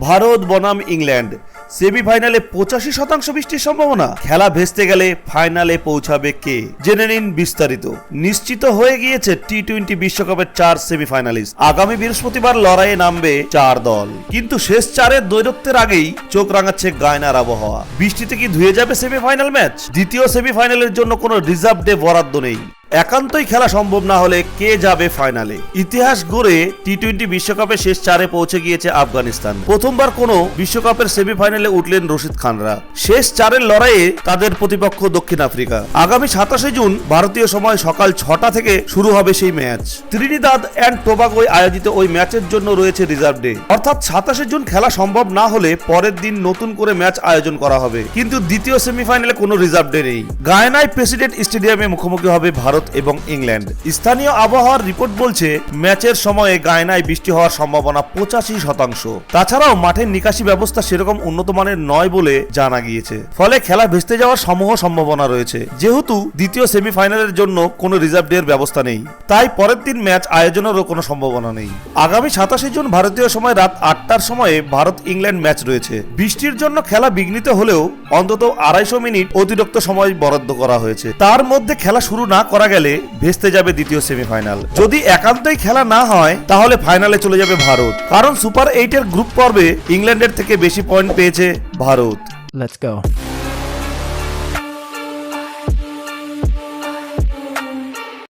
ভারত বনাম ইংল্যান্ড। সেমিফাইনালে পঁচাশি শতাংশ বৃষ্টির সম্ভাবনা। খেলা ভেস্তে গেলে ফাইনালে পৌঁছাবে কে? জেনে নিন বিস্তারিত। নিশ্চিত হয়ে গিয়েছে টি টোয়েন্টি বিশ্বকাপের চার সেমিফাইনালিস্ট। আগামী বৃহস্পতিবার লড়াইয়ে নামবে চার দল। কিন্তু শেষ চারের দৈরত্বের আগেই চোখ রাঙাচ্ছে গায়নার আবহাওয়া। বৃষ্টিতে কি ধুয়ে যাবে সেমিফাইনাল ম্যাচ? দ্বিতীয় সেমিফাইনালের জন্য কোনো রিজার্ভ ডে বরাদ্দ নেই। একান্তই খেলা সম্ভব না হলে কে যাবে ফাইনালে? ইতিহাস গড়ে টি টোয়েন্টি বিশ্বকাপে শেষ চারে পৌঁছে গিয়েছে আফগানিস্তান। প্রথমবার কোনো বিশ্বকাপের সেমিফাইনালে উঠলেন রশিদ খানরা। শেষ চারের লড়াইয়ে তাদের প্রতিপক্ষ দক্ষিণ আফ্রিকা। আগামী সাতাশে জুন ভারতীয় সময় সকাল ছটা থেকে শুরু হবে সেই ম্যাচ। ত্রিনিদাদ অ্যান্ড টোবাগোয় আয়োজিত ওই ম্যাচের জন্য রয়েছে রিজার্ভ ডে। অর্থাৎ সাতাশে জুন খেলা সম্ভব না হলে পরের দিন নতুন করে ম্যাচ আয়োজন করা হবে। কিন্তু দ্বিতীয় সেমিফাইনালে কোনো রিজার্ভ ডে নেই। গায়নায় প্রেসিডেন্ট স্টেডিয়ামে মুখোমুখি হবে ভারত। এবং ইংল্যান্ড। স্থানীয় আবহাওয়ার রিপোর্ট বলছে, ম্যাচের সময়ে গায়নায় বৃষ্টি হওয়ার সম্ভাবনা পঁচাশি শতাংশ। তাছাড়াও মাঠের নিকাশি ব্যবস্থা সেরকম উন্নত মানের নয় বলে জানা গিয়েছে। ফলে খেলা ভেস্তে যাওয়ার সমূহ সম্ভাবনা রয়েছে। যেহেতু দ্বিতীয় সেমিফাইনালের জন্য কোনো রিজার্ভ ডে ব্যবস্থা নেই, তাই পরের দিন ম্যাচ আয়োজনেরও কোনো সম্ভাবনা নেই। আগামী সাতাশে জুন ভারতীয় সময় রাত আটটার সময়ে ভারত ইংল্যান্ড ম্যাচ রয়েছে। বৃষ্টির জন্য খেলা বিঘ্নিত হলেও অন্তত আড়াইশো মিনিট অতিরিক্ত সময় বরাদ্দ করা হয়েছে। তার মধ্যে খেলা শুরু না করা গেলে ভেস্তে যাবে দ্বিতীয় সেমিফাইনাল যদি একান্তই খেলা না হয়, তাহলে ফাইনালে চলে যাবে ভারত। কারণ সুপার এইটের গ্রুপ পর্বে ইংল্যান্ডের থেকে বেশি পয়েন্ট পেয়েছে ভারত। Let's go.